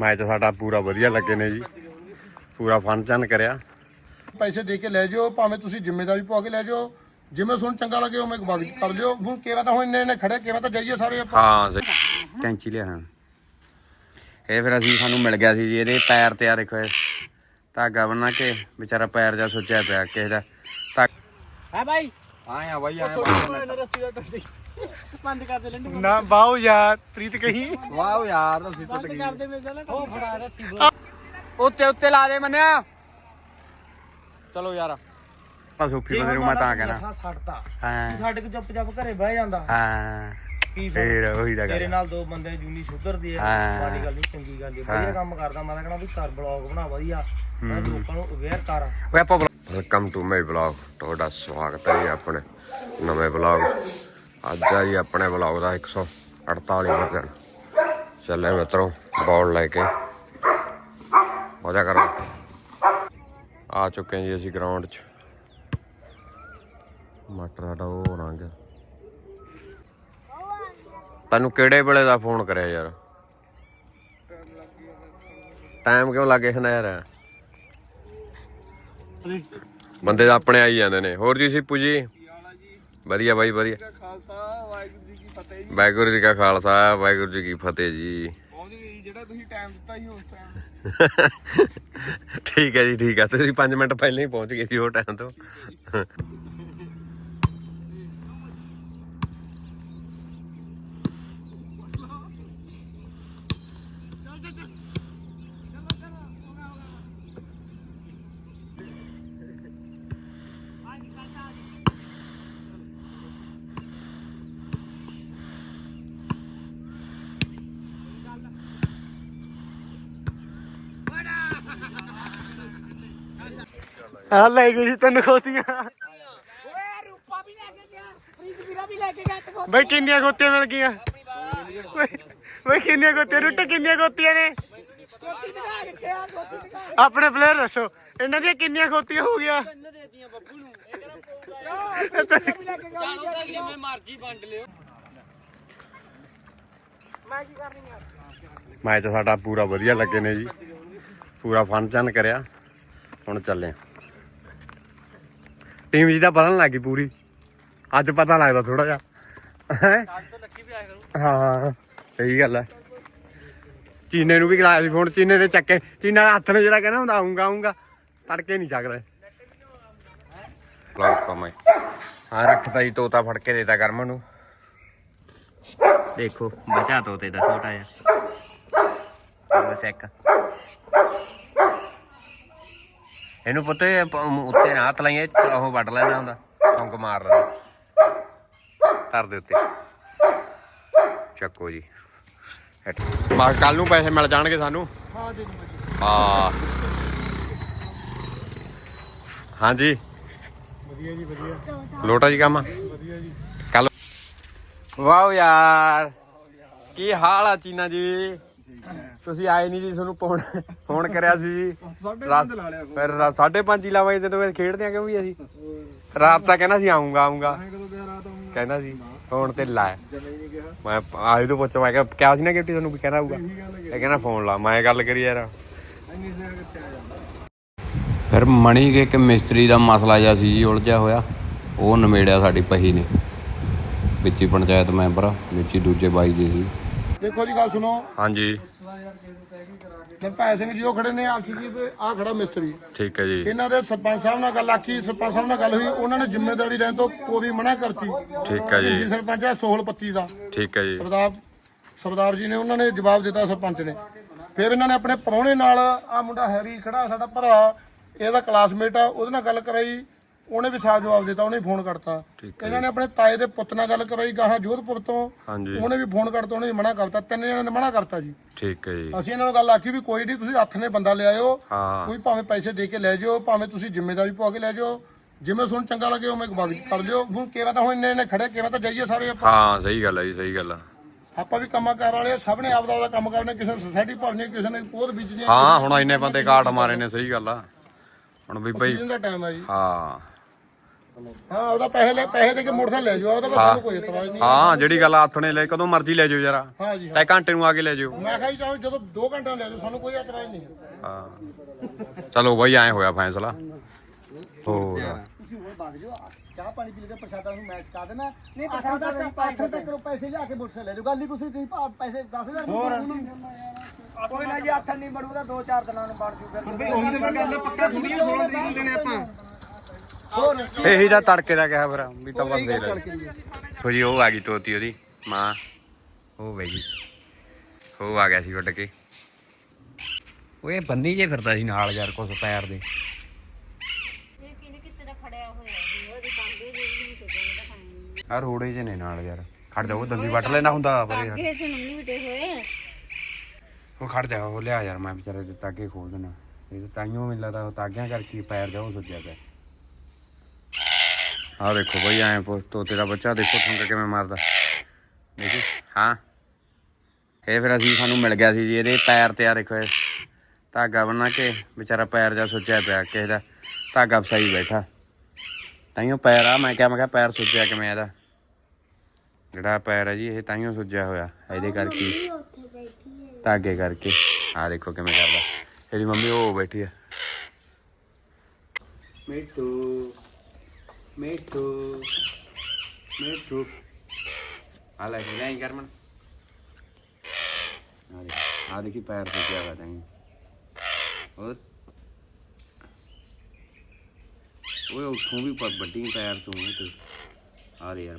Match ਸਾਡਾ ਪੂਰਾ ਵਧੀਆ ਲੱਗੇ ਨੇ ਜੀ। ਪੂਰਾ ਫਨ ਚਨ ਕਰਿਆ। ਪੈਸੇ ਦੇ ਕੇ ਲੈ ਜਿਓ ਭਾਵੇਂ ਤੁਸੀਂ ਜ਼ਿੰਮੇਵਾਰੀ ਪਾ ਕੇ ਲੈ ਜਿਓ। ਜਿਵੇਂ ਤੁਹਾਨੂੰ ਚੰਗਾ ਲੱਗੇ ਉਵੇਂ ਬਾਗ ਕਰ ਲਿਓ। ਹੁਣ ਕਿਵੇਂ ਤਾਂ ਹੁਣ ਇੰਨੇ ਇੰਨੇ ਖੜੇ ਕਿਵੇਂ ਤਾਂ ਜਾਈਏ ਸਾਰੇ ਆਪਾਂ? ਹਾਂ ਸਹੀ। ਕੈਂਚੀ ਲਿਆ ਹਾਂ। ਇਹ ਫਿਰ ਅਸੀਂ ਸਾਨੂੰ ਮਿਲ ਗਿਆ ਸੀ ਜੀ ਇਹਦੇ ਪੈਰ ਤੇ ਆ ਦੇਖੋ ਇਹ। ਧਾਗਾ ਬਣਾ ਕੇ ਵਿਚਾਰਾ ਪੈਰ ਜਾ ਸੁੱਜਿਆ ਪਿਆ ਕਿਸੇ ਦਾ। ਧਾ ਹੈ ਭਾਈ ਆਇਆ ਬਾਈ ਆਇਆ ਬੰਦ ਕਰ ਦੇ ਲੰਡੂ ਨਾ ਬਾਉ ਯਾਰ ਪ੍ਰੀਤ ਕਹੀ। ਵਾਓ ਯਾਰ ਤੁਸੀਂ ਬੰਦ ਕਰ ਦੇ ਮੇਰੇ ਨਾਲ ਉਹ ਫੜਾ ਰੱਸੀ ਉੱਤੇ ਉੱਤੇ ਲਾ ਦੇ ਮੰਨਿਆ। ਚਲੋ ਯਾਰ। ਆ ਸੋਫੀ ਬੰਦੇ ਨੂੰ ਮੈਂ ਤਾਂ ਕਹਿਣਾ। ਛੱਡਤਾ ਹਾਂ। ਸਾਡੇ ਕੋ ਚੁੱਪ ਚਾਪ ਘਰੇ ਬਹਿ ਜਾਂਦਾ। ਹਾਂ। ਕੀ ਫੇਰ? ਉਹੀ ਦਾ ਤੇਰੇ ਨਾਲ ਦੋ ਬੰਦੇ ਜੂਨੀ ਸੁਧਰਦੀ ਹੈ। ਮਾੜੀ ਗੱਲ ਨਹੀਂ ਚੰਗੀ ਗੱਲ ਹੈ ਵਧੀਆ ਕੰਮ ਕਰਦਾ। ਮੈਂ ਤਾਂ ਕਹਣਾ ਵੀ ਘਰ ਬਲੌਗ ਬਣਾ ਵਧੀਆ। ਮੈਂ ਲੋਕਾਂ ਨੂੰ ਅਵੇਅਰ ਕਰ। ਓਏ ਆਪਾਂ ਵੈਲਕਮ ਟੂ ਮਾਈ ਵਲੌਗ ਤੁਹਾਡਾ ਸਵਾਗਤ ਹੈ ਆਪਣੇ ਨਵੇਂ ਵਲੌਗ ਅੱਜ ਆ ਜੀ ਆਪਣੇ ਵਲੌਗ ਦਾ 148ਵਾਂ ਦਿਨ ਚੱਲੇ ਮਿੱਤਰੋ ਬੌਲ ਲੈ ਕੇ। ਮਜ਼ਾ ਕਰੋ। ਆ ਚੁੱਕੇ ਜੀ ਅਸੀਂ ਗਰਾਊਂਡ 'ਚ। ਮਟਰ ਸਾਡਾ ਉਹ ਰੰਗ। ਤੈਨੂੰ ਕਿਹੜੇ ਵੇਲੇ ਦਾ ਫੋਨ ਕਰਿਆ ਯਾਰ? ਟਾਈਮ ਕਿਉਂ ਲੱਗੇ ਖਨਾ ਯਾਰ? ਬੰਦੇ ਤਾਂ ਆਪਣੇ ਆਈ ਜਾਂਦੇ ਨੇ। ਹੋਰ ਜੀ ਸਿੱਪੂ ਜੀ ਵਧੀਆ ਬਾਈ ਵਧੀਆ। ਖਾਲਸਾ ਵਾਹਿਗੁਰੂ ਜੀ ਕੀ ਫਤਿਹ ਜੀ। ਵਾਹਿਗੁਰੂ ਜੀ ਕਾ ਖਾਲਸਾ ਵਾਹਿਗੁਰੂ ਜੀ ਕੀ ਫਤਿਹ ਜੀ। ਪਹੁੰਚ ਗਈ ਜਿਹੜਾ ਤੁਸੀਂ ਟਾਈਮ ਦਿੱਤਾ ਸੀ ਉਸ ਟਾਈਮ ਠੀਕ ਹੈ ਜੀ ਠੀਕ ਹੈ। ਤੁਸੀਂ 5 ਮਿੰਟ ਪਹਿਲਾਂ ਹੀ ਪਹੁੰਚ ਗਏ ਸੀ ਉਹ ਟਾਈਮ ਤੋਂ। ਆ ਲੈ ਗਈ ਸੀ ਤੈਨੂੰ ਖੋਤੀਆਂ। ਓਏ ਰੂਪਾ ਵੀ ਲੈ ਕੇ ਗਿਆ ਪ੍ਰੀਤ ਵੀਰਾ ਵੀ ਲੈ ਕੇ ਗਿਆ ਤੇ ਬਈ ਕਿੰਨੀਆਂ ਖੋਤੀਆਂ ਮਿਲ ਗਈਆਂ? ਬਈ- ਕਿੰਨੀਆਂ ਖੋਤੀਆਂ ਰੁੱਟ ਕਿੰਨੀਆਂ ਖੋਤੀਆਂ ਨੇ? ਕੋਤੀ ਦਿਖਾ ਕਿੱਥੇ ਆ ਕੋਤੀ ਦਿਖਾ। ਆਪਣੇ ਪਲੇਅਰ ਦੱਸੋ ਇਹਨਾਂ ਦੀਆਂ ਕਿੰਨੀਆਂ ਖੋਤੀਆਂ ਹੋ ਗਿਆ ਇਹਨੇ ਦੇਤੀਆਂ ਬੱਬੂ ਨੂੰ ਇਹ ਕਿਹੜਾ ਵੀ ਲੈ ਕੇ ਗਿਆ ਚਲੋ ਤਾਂ ਜਿਵੇਂ ਮਰਜ਼ੀ ਵੰਡ ਲਿਓ। ਮੈਂ ਕੀ ਕਰਨੀ ਆ? ਮੈਚ ਸਾਡਾ ਪੂਰਾ ਵਧੀਆ ਲੱਗੇ ਨੇ ਜੀ। ਪੂਰਾ ਫਨ ਚਨ ਕਰਿਆ। ਹੁਣ ਚੱਲੇ ਟੀਮ ਜੀ ਦਾ ਬਦਲਣ ਲੱਗੀ ਪੂਰੀ। ਅੱਜ ਪਤਾ ਲੱਗਦਾ ਥੋੜਾ ਜਿਹਾ। ਹੈਂ? ਹਾਂ, ਸਹੀ ਗੱਲ ਹੈ ਚੀਨੇ ਨੂੰ ਵੀ ਖਿਲਾਇਆ ਸੀ ਫੋਨ ਚੀਨੇ ਦੇ ਚੱਕੇ, ਚੀਨਾ ਦਾ ਹੱਥ ਨੇ ਜਿਹੜਾ ਕਹਿੰਦਾ ਹੁੰਦਾ ਆਉਂਗਾ ਆਉਂਗਾ ਤੜਕੇ ਨਹੀਂ ਸਕਦਾ ਬਲੌਕ ਕਮਾਈ ਹਾਂ ਰੱਖਤਾ ਜੀ ਤੋਤਾ ਫੜ ਕੇ ਦੇਤਾ ਕਰਮ ਨੂੰ। ਦੇਖੋ, ਬਚਾ ਤੋਤੇ ਦਾ ਛੋਟਾ ਜਿਹਾ। ਉਹ ਚੈੱਕ ਇਹਨੂੰ ਪੁੱਤ ਇਹ ਪ- ਉੱਤੇ ਨਾ ਹੱਥ ਲਾਈਏ ਉਹ ਵੱਢ ਲੈਣਾ ਹੁੰਦਾ ਔਂਕ ਮਾਰ ਲੈਣਾ ਧਰ ਦੇ ਉੱਤੇ। ਚੱਕੋ ਜੀ। ਬਾ ਕੱਲ ਨੂੰ ਪੈਸੇ ਮਿਲ ਜਾਣਗੇ ਸਾਨੂੰ। ਹਾਂ ਦੇ ਹਾਂ। ਹਾਂਜੀ। ਵਧੀਆ ਜੀ ਵਧੀਆ। ਲੋਟਾ ਜੀ ਕੰਮ ਵਧੀਆ ਜੀ। ਕੱਲ ਵਾਓ ਯਾਰ। ਕੀ ਹਾਲ ਆ ਚੀਨਾ ਜੀ? ਤੁਸੀਂ ਆਏ ਨਹੀਂ ਜੀ ਤੁਹਾਨੂੰ ਫੋਨ ਫੋਨ ਕਰਿਆ ਸੀ ਜੀ। ਸਾਡੇ ਰਾਤ ਬੰਦ ਲਾ ਲਿਆ ਫਿਰ ਰਾਤ 5:30 ਹੀ ਲਾਵਾਂਗੇ ਜਦੋਂ ਇਹ ਖੇਡਦੇ ਆ ਕਿਉਂ ਵੀ ਅਸੀਂ? ਰਾਤ ਤਾਂ ਕਹਿੰਦਾ ਸੀ ਆਉਂਗਾ ਆਉਂਗਾ ਕਦੋਂ ਗਿਆ ਰਾਤ ਆਉਂਗਾ ਕਹਿੰਦਾ ਸੀ ਫੋਨ ਤੇ ਲਾਇਆ ਜਮੇ ਹੀ ਨਹੀਂ ਗਿਆ ਮੈਂ ਆਏ ਤੋਂ ਪੁੱਛਿਆ ਮੈਂ ਕਿਹਾ ਕਿਹਾ ਸੀ ਨਾ ਗਿਫਟੀ ਤੁਹਾਨੂੰ ਵੀ ਕਹਿਣਾ ਹੋਊਗਾ? ਇਹੀ ਗੱਲ ਇਹ ਕਹਿੰਦਾ ਫੋਨ ਲਾ। ਮੈਂ ਗੱਲ ਕਰੀ ਯਾਰ। ਇੰਨੀ ਸਿਆ ਕਿੱਥੇ ਆ ਜਾਂਦਾ ਫਿਰ ਮਣੀ ਦੇ ਇੱਕ ਮਿਸਤਰੀ ਦਾ ਮਸਲਾ ਜਿਹਾ ਸੀ ਜੀ ਉਲਝਿਆ ਹੋਇਆ। ਉਹ ਨਵੇੜਿਆ ਸਾਡੀ ਪਹੀ ਨੇ। ਵਿੱਚ ਹੀ ਪੰਚਾਇਤ ਮੈਂਬਰ ਵਿੱਚ ਹੀ ਦੂਜੇ ਬਾਈ ਜੀ ਸੀ। ਦੇਖੋ ਜੀ ਗੱਲ ਸੁਣੋ। ਹਾਂਜੀ। ਜਗਪਾਲ ਸਿੰਘ ਜੀ ਉਹ ਖੜੇ ਨੇ ਆਪਸੀ ਜੀ ਆ ਖੜਾ ਮਿਸਤਰੀ। ਠੀਕ ਹੈ ਜੀ। ਇਹਨਾਂ ਦੇ ਸਰਪੰਚ ਸਾਹਿਬ ਨਾਲ ਗੱਲ ਆਖੀ ਸਰਪੰਚ ਸਾਹਿਬ ਨਾਲ ਗੱਲ ਹੋਈ ਉਹਨਾਂ ਨੇ ਜ਼ਿੰਮੇਵਾਰੀ ਲੈਣ ਤੋਂ ਕੋਈ ਮਨਾ ਕਰਤੀ। ਠੀਕ ਹੈ ਜੀ। ਸਰਪੰਚ ਹੈ ਸੋਹਲ ਪੱਤੀ ਦਾ। ਠੀਕ ਹੈ ਜੀ। ਸਰਦਾਰ ਸਰਦਾਰ ਜੀ ਨੇ ਉਹਨਾਂ ਨੇ ਜਵਾਬ ਦਿੱਤਾ ਸਰਪੰਚ ਨੇ। ਫਿਰ ਇਹਨਾਂ ਨੇ ਆਪਣੇ ਪ੍ਰਾਹੁਣੇ ਨਾਲ ਆ ਮੁੰਡਾ ਹੈਰੀ ਖੜਾ ਸਾਡਾ ਭਰਾ ਇਹਦਾ ਕਲਾਸਮੇਟ ਆ ਉਹਦੇ ਨਾਲ ਗੱਲ ਕਰਾਈ। ਉਹਨੇ ਵੀ ਸਾਫ਼ ਜਵਾਬ ਦਿੱਤਾ ਉਹਨੇ ਫੋਨ ਕਰਤਾ। ਇਹਨਾਂ ਨੇ ਆਪਣੇ ਤਾਏ ਦੇ ਪੁੱਤ ਨਾਲ ਗੱਲ ਕਰਾਈ ਗਾਹਾਂ ਜੋਧਪੁਰ ਤੋਂ। ਹਾਂਜੀ। ਉਹਨੇ ਵੀ ਫੋਨ ਕਰਤਾ ਉਹਨੇ ਵੀ ਮਨਾ ਕਰਤਾ ਤਿੰਨ ਜਣਿਆਂ ਨੇ ਮਨਾ ਕਰਤਾ ਜੀ। ਠੀਕ ਹੈ ਜੀ। ਅਸੀਂ ਇਹਨਾਂ ਨੂੰ ਗੱਲ ਆਖੀ ਵੀ ਕੋਈ ਨਹੀਂ ਤੁਸੀਂ ਹੱਥ ਨੇ ਬੰਦਾ ਲਿਆਇਓ ਕੋਈ ਭਾਵੇਂ ਪੈਸੇ ਦੇ ਕੇ ਲੈ ਜਿਓ ਭਾਵੇਂ ਤੁਸੀਂ ਜ਼ਿੰਮੇਵਾਰੀ ਪਾ ਕੇ ਲੈ ਜਿਓ। ਜਿਵੇਂ ਤੁਹਾਨੂੰ ਚੰਗਾ ਲੱਗੇ ਉਵੇਂ ਬਾਗ ਕਰ ਲਿਓ। ਹੁਣ ਕਿਵੇਂ ਤਾਂ ਹੁਣ ਇੰਨੇ ਇੰਨੇ ਖੜੇ ਕਿਵੇਂ ਤਾਂ ਜਾਈਏ ਸਾਰੇ ਆਪਾਂ? ਹਾਂ ਸਹੀ ਗੱਲ ਹੈ ਜੀ ਸਹੀ ਗੱਲ ਆ। ਆਪਾਂ ਵੀ ਕੰਮਾਂ ਕਾਰ ਵਾਲੇ ਸਭ ਨੇ ਆਪਦਾ ਆਪਦਾ ਕੰਮ ਕਰਨਾ ਕਿਸੇ ਸੁਸਾਇਟੀ ਭਰਨੀ ਕਿਸੇ ਨੇ ਪੋਦ ਬੀਜਣੀ ਹਾਂ ਹੁਣ ਇੰਨੇ ਬੰਦੇ ਕਾਟ ਮਾਰੇ ਨੇ ਸਹੀ ਗੱਲ ਆ। ਹੁਣ ਵੀ ਬਈ ਸੀਜ਼ਨ ਦਾ ਟਾਈਮ ਹੈ ਜੀ। ਹਾਂ। ਹਾਂ ਉਹਦਾ ਪੈਸੇ ਲੈ ਪੈਸੇ ਦੇ ਕੇ ਮੋਟਰਸਾਈਕਲ ਲੈ ਜਾਓ ਉਹਦਾ ਬਸ ਸਾਨੂੰ ਕੋਈ ਇਤਰਾਜ਼ ਨਹੀਂ। ਹਾਂ ਜਿਹੜੀ ਗੱਲ ਆਥਣੇ ਲੈ ਕਦੋਂ ਮਰਜ਼ੀ ਲੈ ਜਾਓ ਯਾਰਾ ਹਾਂ ਜੀ। ਚਾਹੇ ਘੰਟੇ ਨੂੰ ਆ ਕੇ ਲੈ ਜਾਓ। ਮੈਂ ਕਿਹਾ ਜੀ ਚਾਹੋ ਜਦੋਂ 2 ਘੰਟੇ ਲੈ ਜਾਓ ਸਾਨੂੰ ਕੋਈ ਇਤਰਾਜ਼ ਨਹੀਂ ਹਾਂ। ਚਲੋ ਬਈ ਐ ਹੋਇਆ ਫੈਸਲਾ। ਹੋਰ। ਤੁਸੀਂ ਹੋਰ ਵਗ ਜਾਓ ਚਾਹ ਪਾਣੀ ਪੀ ਕੇ ਪ੍ਰਸ਼ਾਦਾ ਨੂੰ ਮੈਚ ਕਰ ਦੇਣਾ। ਨਹੀਂ ਪ੍ਰਸ਼ਾਦਾ ਤੱਕ ਤੱਕ ਪੈਸੇ ਲਿਆ ਕੇ ਮੋਟਰਸਾਈਕਲ ਲੈ ਜਾਓ। ਗੱਲ ਹੀ ਤੁਸੀਂ ਤੁਸੀਂ ਭਾ- ਪੈਸੇ 10000 ਹੋਰ। ਕੋਈ ਨਾ ਜੀ ਹੱਥ ਨਹੀਂ ਬੜੂਗਾ ਦੋ ਚਾਰ ਦਿਨਾਂ ਨੂੰ ਬਣ ਜੂ ਫਿਰ। ਉਹੀ ਤੇ ਮੈਂ ਗੱਲ ਪੱਕਾ ਥੋੜੀ 16 ਤਰੀਕ ਨੂੰ ਦੇਣੇ ਆਪਾਂ। ਇਹੀ ਤਾਂ ਤੜਕੇ ਦਾ ਕਿਹਾ ਫਿਰ ਵੀ ਤਾਂ ਬਸ ਦੇ। ਲੈ ਹੋ ਜੀ ਉਹ ਆ ਗਈ ਤੋਤੀ ਉਹਦੀ ਮਾਂ। ਉਹ ਬਈ ਉਹ ਆ ਗਿਆ ਸੀ ਉੱਡ ਕੇ। ਉਹ ਇਹ ਬੰਦੀ ਜੇ ਫਿਰਦਾ ਸੀ ਨਾਲ ਯਾਰ ਕੁਛ ਪੈਰ ਦੇ। ਇਹ ਕਿਨੇ ਕਿਸੇ ਦਾ ਫੜਿਆ ਹੋਇਆ ਸੀ ਉਹਦੀ ਕਾਂਗੇ ਜਿਹੜੀ ਵੀ ਕੋਈ ਦਾ ਪਾਣੀ ਆ ਰੋੜੇ ਜੇ ਨੇ ਨਾਲ ਯਾਰ। ਖੜ ਜਾ ਉਹ ਦੰਦੀ ਵੱਟ ਲੈਣਾ ਹੁੰਦਾ ਪਰ ਯਾਰ ਕਾਂਗੇ ਚ ਨੰਨੀ ਵਿਟੇ ਹੋਏ ਉਹ ਖੜ ਜਾ ਉਹ ਲਿਆ ਯਾਰ ਮੈਂ ਵਿਚਾਰੇ ਦੇ ਤਾਗੇ ਖੋਲ ਦੇਣਾ ਇਹ ਤਾਂ ਤਾਈਓ ਮੈਨੂੰ ਲੱਗਦਾ ਉਹ ਤਾਗਿਆਂ ਕਰਕੇ ਪੈਰ ਜਾ ਉਹ ਸੁੱਜਿਆ ਪਿਆ। ਆ ਦੇਖੋ ਬਈ ਐ ਤੋਤੇ ਦਾ ਬੱਚਾ ਦੇਖੋ ਠੰਗ ਕਿਵੇਂ ਮਾਰਦਾ। ਦੇਖੀ? ਹਾਂ। ਇਹ ਫਿਰ ਅਸੀਂ ਸਾਨੂੰ ਮਿਲ ਗਿਆ ਸੀ ਜੀ ਇਹਦੇ ਪੈਰ ਤੇ ਆ ਦੇਖੋ ਇਹ। ਧਾਗਾ ਬਣਾ ਕੇ ਵਿਚਾਰਾ ਪੈਰ ਜਾ ਸੁੱਜਿਆ ਪਿਆ ਕਿਸੇ ਦਾ ਧਾਗਾ ਫਸਾਈ ਬੈਠਾ। ਤਾਈਓ ਪੈਰ ਆ ਮੈਂ ਕਿਹਾ ਮੈਂ ਕਿਹਾ ਪੈਰ ਸੁੱਜਿਆ ਕਿਵੇਂ ਇਹਦਾ? ਜਿਹੜਾ ਪੈਰ ਹੈ ਜੀ ਇਹ ਤਾਈਓ ਸੁੱਜਿਆ ਹੋਇਆ ਇਹਦੇ ਕਰਕੇ। ਹੀ। ਧਾਗੇ ਕਰਕੇ। ਆ ਦੇਖੋ ਕਿਵੇਂ ਕਰਦਾ। ਇਹਦੀ ਮੰਮੀ ਉਹ ਬੈਠੀ ਆ। ਮਿੱਠੂ। ਮਿੱਠੂ ਮਿੱਠੂ ਆ ਲੈ ਕੇ ਜਾਈ ਕਰਮਨ ਆ ਦੇ ਆ ਦੇਖੀ ਪੈਰ ਤੇ ਕਿਆ ਬਾਤ ਹੈ ਉਹ ਓਏ ਉੱਥੋਂ ਵੀ ਪ- ਵੱਡੀ ਪੈਰ ਤੋਂ ਇਹ ਤੇ ਆ ਦੇ ਯਾਰ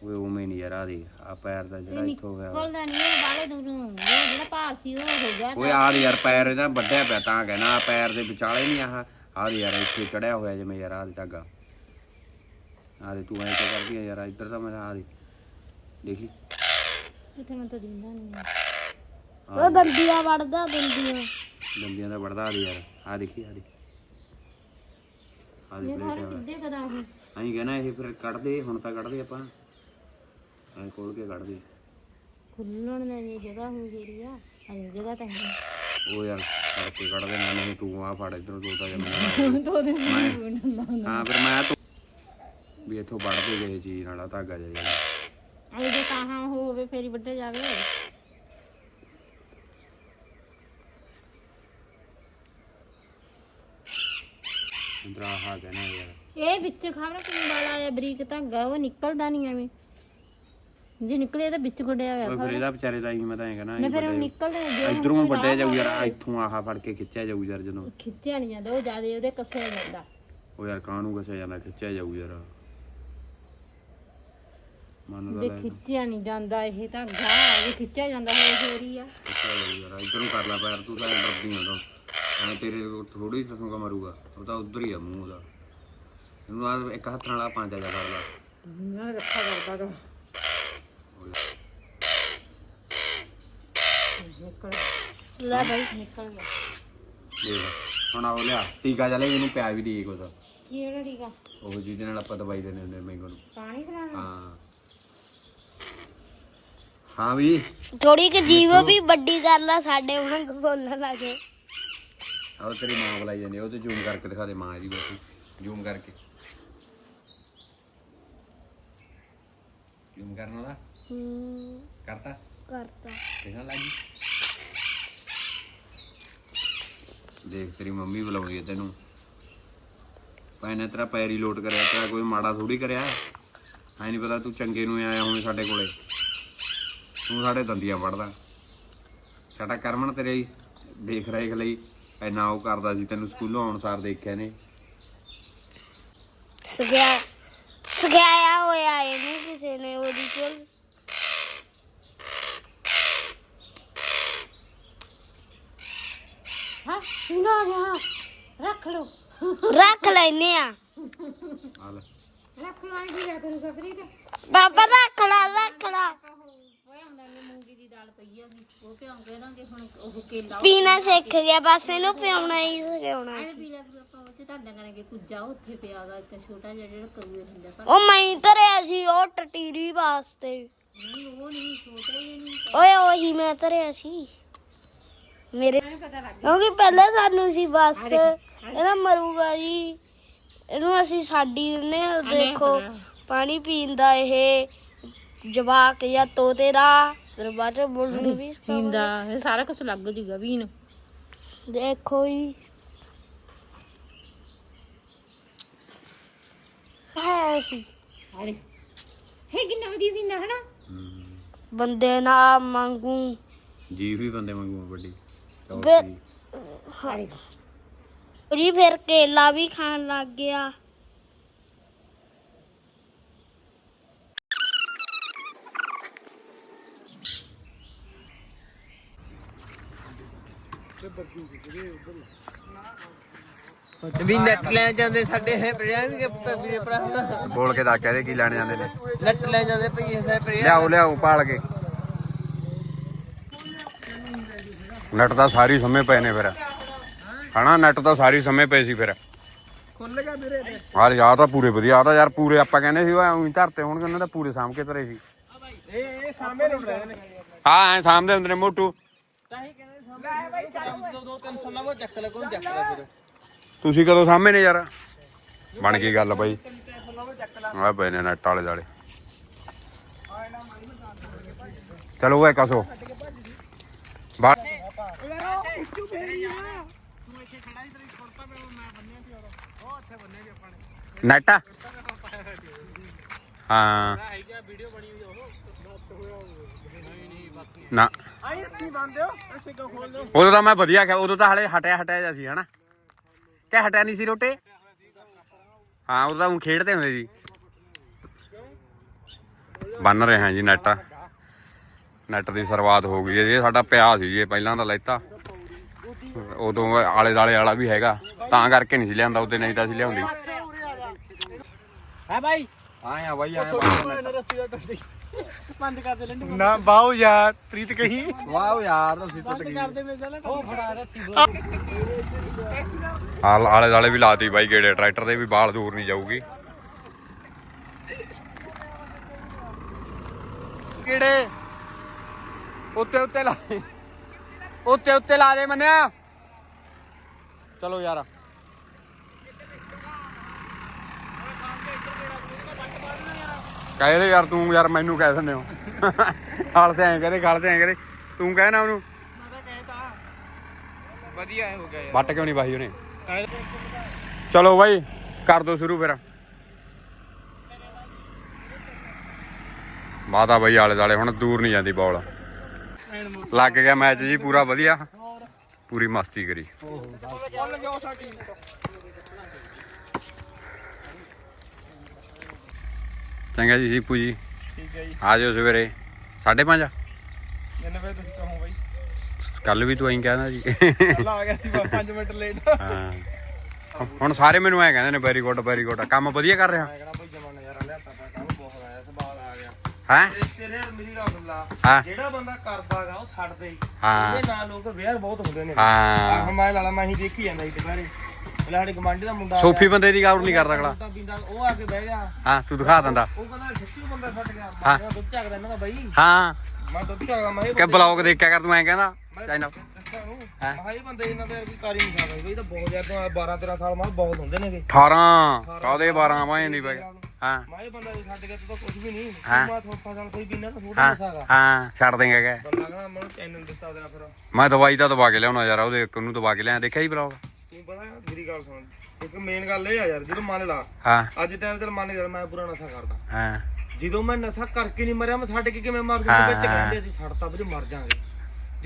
ਤੋਂ ਓਏ ਉਵੇਂ ਨਹੀਂ ਯਾਰ ਆ ਦੇ ਆ ਪੈਰ ਦਾ ਜਿਹੜਾ ਇੱਥੋਂ ਹੋਇਆ ਹੋਇਆ। ਕੋਲਦਾ ਨਹੀਂ ਇਹ ਬਾਲੇ ਦੂਰੋਂ ਉਹ ਜਿਹੜਾ ਭਾਰ ਸੀ ਉਹ ਹੋ ਗਿਆ ਓਏ ਆ ਦੇ ਯਾਰ ਪੈਰ ਇਹਦਾ ਵੱਡਿਆ ਪਿਆ ਤਾਂ ਕਹਿਣਾ ਆਹ ਪੈਰ ਦੇ ਵਿਚਾਲੇ ਨਹੀਂ ਆਹ। ਆ ਦੇ ਯਾਰ ਇੱਥੇ ਚੜਿਆ ਹੋਇਆ ਜਿਵੇਂ ਯਾਰ ਆ ਦੇ ਧਾਗਾ ਆ ਦੇ ਤੂੰ ਐਂ ਕਿਉਂ ਕਰਦੀ ਆ ਯਾਰ ਇੱਧਰ ਤਾਂ ਮੇਰਾ ਆ ਦੇ ਦੇਖੀ? ਕਿਥੇ ਮੈਂ ਤਾਂ ਦਿੰਦਾ ਨਹੀਂ ਉਹ ਦੰਦੀਆਂ ਵੜਦਾ ਦੰਦੀਆਂ ਦੰਦੀਆਂ ਦਾ ਵੜਦਾ ਆ ਦੇ ਯਾਰ ਆ ਦੇਖੀ ਆ ਦੇ ਆ ਦੇ ਇਹ ਪਲੇਟ ਘਰ ਕਿੱਦੇ ਕਦਾ ਉਹ ਅਸੀਂ ਕਹਿਣਾ ਇਹ ਫਿਰ ਕੱਢਦੇ ਹੁਣ ਤਾਂ ਕੱਢਦੇ ਆਪਾਂ। ਐਂ ਖੋਲ ਕੇ ਕੱਢਦੇ ਖੁੱਲਣ ਦੀ ਜਗ੍ਹਾ ਹੋ ਜਿਹੜੀ ਆ ਅਜੇ ਜਗ੍ਹਾ ਤਾਂ ਹੈ ਉਹ ਯਾਰ ਕਰਕੇ ਕੱਢਦੇ ਨਾ ਨਹੀਂ ਤੂੰ ਆ ਫੜ ਇਧਰੋਂ ਦੋ ਤਾਂ ਜਮੀਨ ਦੋ ਦਿਨ ਮੈਂ ਹਾਂ ਫਿਰ ਮੈਂ ਤੂੰ ਵੀ ਇੱਥੋਂ ਵੜਦੇ ਗਏ ਚੀਜ਼ ਨਾਲ ਆ ਧਾਗਾ ਜਿਹਾ ਜਿਹੜਾ ਅਜੇ ਜੇ ਕਹਾਂ ਹੋਵੇ ਫੇਰ ਹੀ ਜਾਵੇ। ਯਾਰ। ਇਹ ਵਿੱਚ ਖਬਰ ਕਿੰਨੀ ਵਾਲਾ ਆਇਆ ਬਰੀਕ ਧਾਗਾ ਉਹ ਨਿਕਲਦਾ ਨਹੀਂ ਐਵੇਂ। ਜੇ ਨਿਕਲੇ ਤਾਂ ਵਿੱਚ ਗੁੱਡਿਆ ਹੋਇਆ ਫਿਰ ਇਹਦਾ ਵਿਚਾਰੇ ਦਾ ਹੀ ਮੈਂ ਤਾਂ ਐਂ ਕਹਿਣਾ ਨੇ ਫਿਰ ਉਹ ਨਿਕਲਦਾ ਜੇ ਇਧਰੋਂ ਵੱਡਿਆ ਜਾਊ ਯਾਰ ਇੱਥੋਂ ਆਹ ਫੜ ਕੇ ਖਿੱਚਿਆ ਜਾਊ ਯਾਰ ਜਦੋਂ। ਖਿੱਚਿਆ ਨਹੀਂ ਜਾਂਦਾ ਉਹ ਜ਼ਿਆਦਾ ਉਹਦੇ ਕੱਸਿਆ ਜਾਂਦਾ। ਉਹ ਯਾਰ ਕਾਹਨੂੰ ਕਸਿਆ ਜਾਂਦਾ ਖਿੱਚਿਆ ਜਾਊ ਯਾਰ। ਮਨ ਦਾ ਲੈ ਖਿੱਚਿਆ ਨਹੀਂ ਜਾਂਦਾ ਇਹ ਧਾਗਾ ਜੇ ਖਿੱਚਿਆ ਜਾਂਦਾ ਹੋਵੇ ਫੇਰ ਆ। ਖਿੱਚਿਆ ਜਾਊ ਯਾਰ ਇਧਰੋਂ ਕਰ ਲੈ ਪੈਰ ਤੂੰ ਤਾਂ ਡਰਦੀ ਹੁੰਦਾ ਐ ਤੇਰੇ ਥੋੜੀ ਤਸੂਗਾ ਮਰੂਗਾ ਉਹ ਤਾਂ ਉਧਰ ਹੀ ਆ ਮੂੰਹ ਉਹਦਾ। ਇਹਨੂੰ ਆ ਇੱਕ ਹੱਥ ਨਾਲ ਆ ਪੰਜ ਜਾ ਕਰ ਲੈ। ਨਾ ਰੱਖਾ ਕਰਦਾ ਗਾ ਨਿਕਲ ਲੈ ਬਾਈ। ਨਿਕਲ ਗਿਆ। ਦੇਖ ਹੁਣ ਆਹ ਲਿਆ ਟੀਕਾ ਚੱਲੇ ਇਹਨੂੰ ਪਿਆ ਵੀ ਦੀ ਕੁਛ। ਕਿਹੜਾ ਟੀਕਾ? ਉਹ ਜਿਹਦੇ ਨਾਲ ਆਪਾਂ ਦਵਾਈ ਦਿੰਦੇ ਹੁੰਦੇ ਮੈਂਗੋ ਨੂੰ ਪਾਣੀ ਪਿਲਾਣਾ ਹਾਂ। ਹਾਂ ਵੀ। ਥੋੜੀ ਕਿ ਜੀਵ ਵੀ ਵੱਡੀ ਗੱਲ ਆ ਸਾਡੇ ਵਾਂਗ ਬੋਲਣ ਲੱਗੇ। ਆਹ ਤੇਰੀ ਮਾਂ ਬੁਲਾਈ ਜਾਂਦੀ ਆ, ਉਹ ਤੇ ਜ਼ੂਮ ਕਰਕੇ ਦਿਖਾ ਦੇ ਮਾਂ ਇਹਦੀ ਬੈਠੀ ਜ਼ੂਮ ਕਰਕੇ। ਜ਼ੂਮ ਕਰਨਾ ਦਾ ਹੂੰ। ਕਰਤਾ? ਕਰਤਾ। ਦੇਖਣ ਲੱਗੀ ਦੇਖ ਤੇਰੀ ਮੰਮੀ ਬੁਲਾਉਂਦੀ ਹੈ ਤੈਨੂੰ। ਭਾਈ ਤੇਰਾ ਪੈਰ ਹੀ ਲੋਟ ਕਰਿਆ, ਤੇਰਾ ਕੋਈ ਮਾੜਾ ਥੋੜੀ ਕਰਿਆ। ਐ ਨਹੀਂ ਪਤਾ ਤੂੰ ਚੰਗੇ ਨੂੰ ਆਇਆ ਹੋਵੇਂ ਸਾਡੇ ਕੋਲੇ। ਤੂੰ ਸਾਡੇ ਦੰਦੀਆਂ ਵੜਦਾ ਸਾਡਾ ਕਰਮਨ ਤੇਰੇ ਦੇਖ ਰੇਖ ਲਈ ਐਨਾ ਉਹ ਕਰਦਾ ਸੀ, ਤੈਨੂੰ ਸਕੂਲੋਂ ਆਉਣ ਸਾਰ ਦੇਖਿਆ ਨੇ। ਸਗਿਆ ਸਗਿਆਇਆ ਹੋਇਆ ਇਹਨੂੰ ਕਿਸੇ ਨੇ, ਉਹਦੀ ਕੋਲ ਰੱਖ ਲੋ ਰੱਖ ਲੈਨੇ ਆ। ਆ ਲੈ। ਰੱਖ ਲੋ ਆਈ ਵੀ ਰੱਖ ਲੋ ਕਰੀ ਤੇ। ਬਾਬਾ ਰੱਖ ਲਾ ਰੱਖ ਲਾ। ਓਏ ਹੁੰਦਾ ਨੇ ਮੂੰਗੀ ਦੀ ਦਾਲ ਪਈ ਹੈਗੀ ਉਹ ਭਿਉਂ ਕੇ ਦਾਂਗੇ ਹੁਣ ਉਹ ਕੇਲਾ ਪੀਣਾ ਸਿੱਖ ਗਿਆ ਬਸ ਇਹਨੂੰ ਪਿਆਉਣਾ ਹੀ ਸਿਖਾਉਣਾ ਆਏ ਵੀ ਲੱਗ ਆਪਾਂ ਉੱਥੇ ਤੁਹਾਡਾ ਕਰਾਂਗੇ ਕੁੱਜਾ ਉੱਥੇ ਪਿਆਗਾ ਇੱਕ ਛੋਟਾ ਜਿਹਾ ਜਿਹੜਾ ਕਰੂਏ ਹੁੰਦਾ ਪਰ ਉਹ ਮੈਂ ਧਰਿਆ ਸੀ ਉਹ ਟਟੀਰੀ ਵਾਸਤੇ। ਨਹੀਂ ਉਹ ਨਹੀਂ ਛੋਟਾ ਹੀ ਨਹੀਂ। ਓਏ ਉਹੀ ਮੈਂ ਧਰਿਆ ਸੀ। ਮੇਰੇ ਕਿਉਂਕਿ ਪਹਿਲਾਂ ਸਾਨੂੰ ਸੀ ਬਸ ਇਹਦਾ ਮਰੂਗਾ ਜੀ। ਇਹਨੂੰ ਅਸੀਂ ਸਾਡੀ ਦਿੰਨੇ ਆ ਦੇਖੋ। ਪਾਣੀ ਪੀਂਦਾ ਇਹ ਜਵਾਕ ਜਾਂ ਤੋਤੇ ਦਾ ਬੋਲਣ ਨੂੰ ਵੀ। ਪੀਂਦਾ ਇਹ ਸਾਰਾ ਕੁਝ ਲੱਗ ਜੂਗਾ ਵੀਨ ਦੇਖੋ ਜੀ। ਹੈ ਸੀ ਇਹ ਕਿੰਨਾ ਵਧੀਆ ਪੀਂਦਾ ਹਨਾ? ਬੰਦੇ ਨਾ ਮੰਗੂ ਜੀ ਵੀ ਬੰਦੇ ਵਾਂਗੂ ਵੱਡੀ। ਫਿਰ ਜੀ ਫਿਰ ਕੇਲਾ ਵੀ ਖਾਣ ਲੱਗ ਗਿਆ। ਵੀ ਨੈਟ ਲੈ ਜਾਂਦੇ ਸਾਡੇ ਹੈ ਪਿਆ ਵੀ ਵੀਰੇ ਭਰਾ। ਬੋਲ ਕੇ ਦੱਸ ਕਹਦੇ ਕੀ ਲੈਣ ਜਾਂਦੇ ਨੇ। ਨੈਟ ਲੈ ਜਾਂਦੇ ਹੈ ਪਿਆ ਲਿਆਓ ਲਿਆਓ ਪਾਲ ਕੇ। ਨੈਟ ਤਾਂ ਸਾਰੀ ਸਮੇਂ ਪਏ ਨੇ ਫਿਰ। ਹਨਾ ਨੈਟ ਤਾਂ ਸਾਰੀ ਸਮੇਂ ਪਏ ਸੀ ਫਿਰ। ਖੁੱਲ ਗਿਆ ਵੀਰੇ ਹਾਂ ਯਾਰ ਤਾਂ ਪੂਰੇ ਵਧੀਆ। ਆ ਤਾਂ ਯਾਰ ਪੂਰੇ ਆਪਾਂ ਕਹਿੰਦੇ ਸੀ ਉਹ ਐਵੇਂ ਧਰਤੇ ਹੋਣਗੇ ਉਹਨਾਂ ਦਾ ਪੂਰੇ ਸਾਂਭ ਕੇ ਧਰੇ ਸੀ। ਇਹ ਇਹ ਸਾਹਮਣੇ ਲੁੱਟ ਰਹੇ ਨੇ। ਹਾਂ ਐ ਸਾਂਭਦੇ ਹੁੰਦੇ ਨੇ ਮੋਟੂ। ਤਾਂ ਹੀ ਕਹਿੰਦੇ ਸਾਹਮਣੇ। ਦੋ ਦੋ ਤਿੰਨ ਸੌ ਉਹ ਚੱਕ ਲੈ ਕੋਈ ਚੱਕ ਲੈ ਫਿਰ। ਤੁਸੀਂ ਕਦੋਂ ਸਾਹਮਣੇ ਨੇ ਯਾਰ? ਬਣ ਗਈ ਗੱਲ ਬਾਈ। ਆ ਪਏ ਨੇ ਨੈਟ ਵਾਲੇ ਦਾਲੇ ਚਲੋ ਓਏ ਕਸੋ। ਬਾ ਨੈਟ? ਹਾਂ। ਨਾ। ਆਈ ਅਸੀਂ ਬੰਦੇ ਹੋ ਅਸੀਂ ਕੋ ਖੋਲ ਦੋ ਉਦੋਂ ਤਾਂ ਮੈਂ ਵਧੀਆ ਖਿਆ, ਉਦੋਂ ਤਾਂ ਹਲੇ ਹਟਿਆ ਹਟਿਆ ਜਿਹਾ ਸੀ, ਹਨਾ? ਕਿ ਹਟਿਆ ਨਹੀਂ ਸੀ ਰੋਟੇ? ਹਾਂ, ਉਦੋਂ ਤਾਂ ਊਂ ਖੇਡਦੇ ਹੁੰਦੇ ਜੀ ਬੰਨ ਰਹੇ ਹਾਂ ਜੀ ਨੈਟ। ਨੈਟ ਦੀ ਸ਼ੁਰੂਆਤ ਹੋ ਗਈ ਹੈ ਇਹ ਸਾਡਾ ਪਿਆ ਸੀ ਜੀ, ਇਹ ਪਹਿਲਾਂ ਤਾਂ ਲੈਤਾ। ਉਦੋਂ ਆਲੇ ਦਾਲੇ ਵਾਲਾ ਵੀ ਹੈਗਾ ਤਾਂ ਕਰਕੇ ਨਹੀਂ ਸੀ ਲਿਆਂਦਾ ਉਹਦੇ ਨਹੀਂ ਤਾਂ ਅਸੀਂ ਲਿਆਉਂਦੇ ਹੈ ਭਾਈ ਆਏ ਆ ਬਾਈ ਆਏ ਰੱਸੀ ਦਾ ਟੱਟੀ ਬੰਦ ਕਰ ਦੇ ਲੈਂਦੇ ਨਾ ਬਾਉ ਯਾਰ ਪ੍ਰੀਤ ਕਹੀ। ਵਾਓ ਯਾਰ ਅਸੀਂ ਟੁੱਟ ਗਈ ਕਰਦੇ ਮੇਰੇ ਨਾਲ ਉਹ ਫੜਾ ਰੱਸੀ ਆਲ- ਆਲੇ ਦਾਲੇ ਵੀ ਲਾਤੀ ਬਾਈ ਗੇੜੇ ਟਰੈਕਟਰ ਦੇ ਵੀ ਬਾਲ ਦੂਰ ਨਹੀਂ ਜਾਊਗੀ। ਕਿਹੜੇ ਉੱਤੇ ਉੱਤੇ ਲਾ ਦੇ। ਉੱਤੇ ਉੱਤੇ ਲਾ ਦੇ ਮੰਨਿਆ। ਚਲੋ ਯਾਰ। ਕਹਿੰਦੇ ਯਾਰ ਤੂੰ ਯਾਰ ਮੈਨੂੰ ਕਹਿ ਦਿੰਦੇ ਹੋ। ਹਾਲ ਤੇ ਐਂ ਕਹਦੇ ਗੱਲ ਤੇ ਐਂ ਕਹਦੇ ਤੂੰ ਕਹਿ ਨਾ ਉਹਨੂੰ। ਵਧੀਆ ਹੋ ਗਿਆ ਯਾਰ। ਵੱਟ ਕਿਉਂ ਨਹੀਂ ਬਾਈ ਉਹਨੇ? ਚਲੋ ਬਾਈ ਕਰ ਦੋ ਸ਼ੁਰੂ ਫਿਰ। ਮਾਤਾ ਬਾਈ ਆਲੇ ਦਾਲੇ ਹੁਣ ਦੂਰ ਨਹੀਂ ਜਾਂਦੀ ਬੋਲ। ਲੱਗ ਗਿਆ ਮੈਚ ਜੀ ਪੂਰਾ ਵਧੀਆ। ਪੂਰੀ ਮਸਤੀ ਕਰੀ। ਚੰਗਾ ਜੀ ਸੀਪੂ ਜੀ। ਠੀਕ ਹੈ ਜੀ। ਆ ਜਾਓ ਸਵੇਰੇ। 5:30 ਜਿੰਨੇ ਵੇ ਤੁਸੀਂ ਕਹੋ ਬਾਈ? ਕੱਲ ਵੀ ਤੂੰ ਐਂ ਕਹਿਣਾ ਜੀ। ਕੱਲ ਆ ਗਿਆ ਸੀ 5 ਮਿੰਟ ਲੇਟ ਹਾਂ। ਹੁਣ ਸਾਰੇ ਮੈਨੂੰ ਐ ਕਹਿੰਦੇ ਨੇ ਵੈਰੀ ਗੁੱਡ ਵੈਰੀ ਗੁੱਡ ਕੰਮ ਵਧੀਆ ਕਰ ਰਿਹਾ? ਹੈ? ਤੇਰੇ ਮੇਰੀ ਗੱਲ ਸੁਣ ਲਾ ਹਾਂ। ਜਿਹੜਾ ਬੰਦਾ ਕਰਦਾਗਾ ਉਹ ਛੱਡਦੇ ਹੀ। ਹਾਂ। ਉਹਦੇ ਨਾਲ ਲੋਕ ਵਿਆਹ ਬਹੁਤ ਹੁੰਦੇ ਨੇ। ਹਾਂ। ਆਹ ਮੈਂ ਲਾਲਾ ਮੈਂ ਹੀ ਦੇਖੀ ਜਾਂਦਾ ਸੀ ਦੁਪਹਿਰੇ ਦਾ ਮੁੰਡਾ ਸੋਫੀ ਬੰਦੇ ਦੀ ਗੌਰ ਨਹੀਂ ਕਰਦਾ ਅਗਲਾ। ਤਾਂ ਪੀਂਦਾ ਉਹ ਆ ਕੇ ਬਹਿ ਗਿਆ। ਹਾਂ ਤੂੰ ਦਿਖਾ ਦਿੰਦਾ। ਉਹ ਕਹਿੰਦਾ ਸੱਚੀ ਬੰਦਾ ਫਟ ਗਿਆ। ਹਾਂ। ਮੈਂ ਦੁੱਧ ਚੱਕਦਾ ਇਹਨਾਂ ਦਾ ਬਾਈ। ਹਾਂ। ਮੈਂ ਦੁੱਧ ਚੱਕਦਾ ਮੈਂ ਇਹ ਕਿ ਬਲੌਗ ਦੇਖਿਆ ਕਰ ਤੂੰ ਐਂ ਕਹਿੰਦਾ ਚੈਨਲ ਨੂੰ ਮੈਂ ਇਹ ਬੰਦੇ ਇਹਨਾਂ ਦੇ ਵੀ ਕਾਰੀ ਨਹੀਂ ਸਕਦਾ ਬਈ ਇਹ ਤਾਂ ਬਹੁਤ ਜ਼ਿਆਦਾ 12 13 ਸਾਲ ਮਾਂ ਬਹੁਤ ਹੁੰਦੇ ਨੇਗੇ। 18 ਕਾਦੇ 12 ਵਾਂ ਨਹੀਂ ਪੈ ਹਾਂ? ਮੈਂ ਇਹ ਬੰਦਾ ਛੱਡ ਕੇ ਤੂੰ ਤਾਂ ਕੁਝ ਵੀ ਨਹੀਂ। ਹਾਂ। ਤੂੰ ਮੈਂ ਥੋੜਾ ਫਸਲ ਕੋਈ ਪੀਣਾ ਤਾਂ ਥੋੜਾ ਹਾਂ? ਨਸਾਗਾ ਹਾਂ? ਛੱਡ ਦੇਂਗਾ ਕਿ? ਬੰਦਾ ਕਹਿੰਦਾ ਮੈਨੂੰ ਚੈਨਲ ਦਿੱਤਾ ਦੇਣਾ ਫਿਰ। ਮੈਂ ਦਵਾਈ ਤਾਂ ਦਵਾ ਕੇ ਲਿਆਉਣਾ ਯਾਰ ਉਹਦੇ ਇੱਕ ਨੂੰ ਦਵਾ ਕੇ ਲਿਆ ਦੇਖਿਆ ਹੀ ਬਲੌਗ ਤੂੰ ਪਤਾ ਮੇਰੀ ਗੱਲ ਸੁਣ। ਇੱਕ ਮੇਨ ਗੱਲ ਇਹ ਆ ਯਾਰ ਜਦੋਂ ਮੰਨ ਲਾ ਹਾਂ। ਅੱਜ ਤੈਨੂੰ ਤੇ ਮੰਨ ਕੇ ਮੈਂ ਪੂਰਾ ਨਸ਼ਾ ਕਰਦਾ। ਹਾਂ। ਜਦੋਂ ਮੈਂ ਨਸ਼ਾ ਕਰਕੇ ਨਹੀਂ ਮਰਿਆ ਮੈਂ ਛੱਡ ਕੇ ਕਿਵੇਂ ਮਰ। ਜੂਗਾ ਵਿੱਚ ਕਹਿੰਦੇ ਅਸੀਂ ਛੱਡਤਾ ਵੀ ਮਰ ਜਾਾਂਗੇ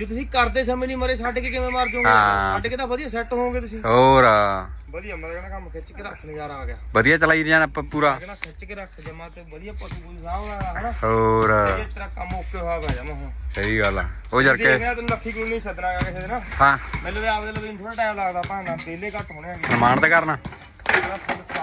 ਜੇ ਤੁਸੀਂ ਕਰਦੇ ਸਮੇਂ ਨਹੀਂ ਮਰੇ ਛੱਡ ਕੇ ਕਿਵੇਂ ਮਰ ਜਾਓਗੇ? ਹਾਂ। ਛੱਡ ਕੇ ਤਾਂ ਵਧੀਆ ਸੈੱਟ ਹੋਵੋਗੇ ਤੁਸੀਂ। ਹੋਰ। ਵਧੀਆ ਮੈਂ ਕਹਿੰਦਾ ਕੰਮ ਖਿੱਚ ਕੇ ਰੱਖ ਨਜ਼ਾਰਾ ਆ ਗਿਆ। ਵਧੀਆ ਚਲਾਈ ਜਾਣਾ ਆਪਾਂ ਪੂਰਾ। ਮੈਂ ਕਹਿੰਦਾ ਖਿੱਚ ਕੇ ਰੱਖ ਜਮਾ ਤੇ ਵਧੀਆ ਪਸ਼ੂ ਪੂਰੀ ਸਾਹ ਵਾਲਾ ਹਨਾ? ਹੋਰ। ਇਹ ਤੇਰਾ ਕੰਮ ਓਕੇ ਹੋਇਆ ਪਿਆ ਜਮਾ ਹੁਣ। ਸਹੀ ਗੱਲ ਆ। ਉਹ ਦੇਖ ਕੇ ਰਿਹਾ ਤੈਨੂੰ ਲੱਖੀ ਕੋਈ ਨਹੀਂ ਸੱਦਣਾ ਗਾ ਕਿਸੇ ਦੇ ਨਾ ਹਾਂ। ਮੈਨੂੰ ਵੀ ਆਪਦੇ ਲਈ ਥੋੜਾ ਟਾਈਮ ਲੱਗਦਾ ਭਾਣਾ ਪਹਿਲੇ ਘੱਟ ਹੋਣੇ ਆ। ਸਮਾਨ ਤੇ ਕਰਨਾ।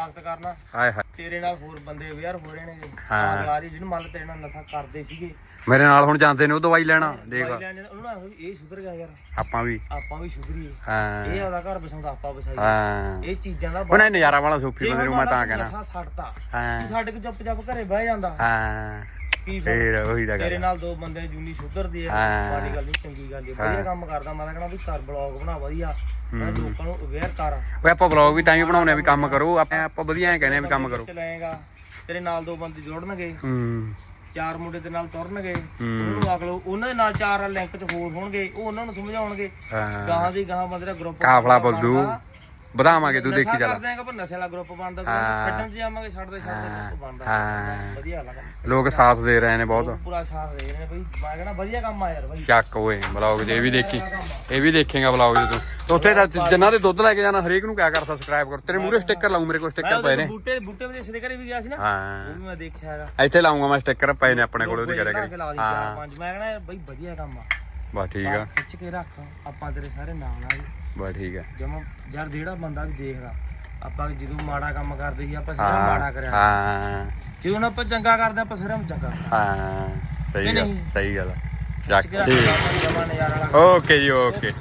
ਸਵਾਗਤ ਕਰਨਾ। ਹਾਏ ਹਾਏ। ਤੇਰੇ ਨਾਲ ਹੋਰ ਬੰਦੇ ਵਿਆਹ ਹੋ ਰਹੇ ਨੇ। ਹਾਂ। ਯਾਰੀ ਜਿਹਨੂੰ ਮੰਨ ਲਾ ਤੇਰੇ ਨਾਲ ਨਸ਼ਾ ਕਰਦੇ ਸੀਗੇ। ਮੇਰੇ ਨਾਲ ਹੁਣ ਜਾਂਦੇ ਨੇ ਉਹ ਦਵਾਈ ਲੈਣਾ। ਦੇਖ ਦਵਾਈ ਲੈਣ ਜਾਂਦੇ, ਉਹਨਾਂ ਨੂੰ ਇਹ ਸੁਧਰ ਗਿਆ ਯਾਰ। ਆਪਾਂ ਵੀ। ਆਪਾਂ ਵੀ ਸੁਧਰੀਏ। ਹਾਂ। ਇਹ ਆਪਦਾ ਘਰ ਬਸਾਉਂਦਾ ਆਪਾਂ ਬਸਾਈਏ ਹਾਂ। ਇਹ ਚੀਜ਼ਾਂ ਦਾ ਉਹਨੇ ਨਜ਼ਾਰਾ ਵਾਲਾ ਸੋਫੀ ਬੰਦੇ ਨੂੰ ਮੈਂ ਤਾਂ ਕਹਿਣਾ। ਨਸ਼ਾ ਛੱਡਤਾ ਹਾਂ। ਸਾਡੇ ਕੋਲ ਚੁੱਪ ਚਾਪ ਘਰੇ ਬਹਿ ਜਾਂਦਾ। ਹਾਂ। ਕੀ ਫੇਰ? ਉਹੀ ਤਾਂ ਤੇਰੇ ਗੱਲ ਨਾਲ ਦੋ ਬੰਦੇ ਜੂਨੀ ਸੁਧਰਦੀ ਹੈ ਹਾਂ। ਮਾੜੀ ਗੱਲ ਨਹੀਂ ਚੰਗੀ ਗੱਲ ਹੈ ਵਧੀਆ ਕੰਮ ਕਰਦਾ। ਮੈਂ ਤਾਂ ਕਹਣਾ ਵੀ ਘਰ ਬਲੌਗ ਬਣਾ ਵਧੀਆ। ਮੈਂ ਲੋਕਾਂ ਨੂੰ ਅਵੇਅਰ ਕਰ। ਓਏ ਆਪਾਂ ਵਲੌਗ ਵੀ ਤਾਂ ਹੀ ਬਣਾਉਣੇ ਆ ਵੀ ਕੰਮ ਕਰੋ। ਆਪਾਂ ਆਪਾਂ ਵਧੀਆ ਐ ਕਹਿੰਦੇ ਆ ਵੀ ਕੰਮ ਕਰੋ। ਚਲਾਏਗਾ ਤੇਰੇ ਨਾਲ ਦੋ ਬੰਦੇ ਜੋੜਨਗੇ। ਹੂੰ। ਚਾਰ ਮੁੰਡੇ ਦੇ ਨਾਲ ਤੁਰਨਗੇ। ਉਹਨਾਂ ਅਗਲੋ ਉਹਨਾਂ ਦੇ ਨਾਲ ਚਾਰ ਲਿੰਕ ਚ ਹੋਰ ਹੋਣਗੇ ਉਹ ਉਹਨਾਂ ਨੂੰ ਸਮਝਾਉਣਗੇ। ਹਾਂ। ਗਾਹਾਂ ਦੀ ਗਾਹਾਂ ਬੰਦੇ ਦਾ ਗਰੁੱਪ ਕਾਫਲਾ ਬੁੱਲੂ ਵਧਾਵਾਂਗੇ ਤੂੰ ਦੇਖੀ ਚੱਲ। ਕਰਦੇ ਆਂ ਕਿ ਨਸ਼ੇ ਵਾਲਾ ਗਰੁੱਪ ਬਣਦਾ ਹਾਂ। ਛੱਡਣ ਚ ਜਾਵਾਂਗੇ ਛੱਡਦੇ ਛੱਡਦੇ ਗਰੁੱਪ ਬਣਦਾ। ਹਾਂ। ਵਧੀਆ ਲੱਗਾ ਲੋਕ ਸਾਥ ਦੇ ਰਹੇ ਨੇ ਬਹੁਤ। ਪੂਰਾ ਸਾਥ ਦੇ ਰਹੇ ਨੇ ਬਈ। ਮੈਂ ਕਹਿੰਦਾ ਵਧੀਆ ਕੰਮ ਆ ਯਾਰ ਬਈ। ਚੱਕ ਓਏ ਵਲੌਗ ਜੇ ਵੀ ਦੇਖੀ। ਇਹ ਵੀ ਦੇਖੇਗਾ ਵਲੌਗ ਜੇ ਤੂੰ। ਤੇ ਉੱਥੇ ਤਾਂ ਜਿੰਨਾ ਦੇ ਦੁੱਧ ਲੈ ਕੇ ਜਾਣਾ ਹਰੇਕ ਨੂੰ ਕਿਆ ਕਰ ਸਬਸਕ੍ਰਾਈਬ ਕਰ। ਤੇਰੇ ਮੂਹਰੇ ਸਟicker ਲਾਉਂ ਮੇਰੇ ਕੋਲ ਮੈਂ ਸਟicker ਪਏ ਉਹਦੇ ਨੇ। ਬੂਟੇ ਬੂਟੇ ਦੇ ਘਰੇ ਵੀ ਗਿਆ ਸੀ ਨਾ। ਉਹ ਹਾਂ ਵੀ ਮੈਂ ਦੇਖਿਆ ਹੈਗਾ। ਇੱਥੇ ਲਾਉਂਗਾ ਮੈਂ ਸਟicker ਪਏ ਨੇ ਆਪਣੇ ਕੋਲ ਉਹਦੀ ਕਰਿਆ ਬਣਾ ਕੇ ਲਾ ਕਰੀ ਲਈ ਚਾਰ ਹਾਂ ਪੰਜ। ਮੈਂ ਕਹਿੰਦਾ ਬਈ ਵਧੀਆ ਕੰਮ ਆ। ਬਸ ਠੀਕ ਆ। ਖਿੱਚ ਕੇ ਰੱਖ ਆਪਾਂ ਤੇਰੇ ਸਾਰੇ ਨਾਲ ਆ ਬਸ ਠੀਕ ਆ। ਜਮਾ ਯਾਰ ਜਿਹੜਾ ਬੰਦਾ ਵੀ ਦੇਖਦਾ ਆਪਾਂ ਜਦੋਂ ਮਾੜਾ ਕੰਮ ਕਰਦੇ ਸੀ ਆਪਾਂ ਸਿਰਫ ਮਾੜਾ ਕਰਿਆ। ਹਾਂ। ਜਦੋਂ ਆਪਾਂ ਚੰਗਾ ਕਰਦੇ ਆਪਾਂ ਸਿਰਫ ਚੰਗਾ ਹਾਂ ਸਹੀ ਗੱਲ? ਸਹੀ ਗੱਲ ਚੱਕ ਓਕੇ ਜੀ ਓਕੇ।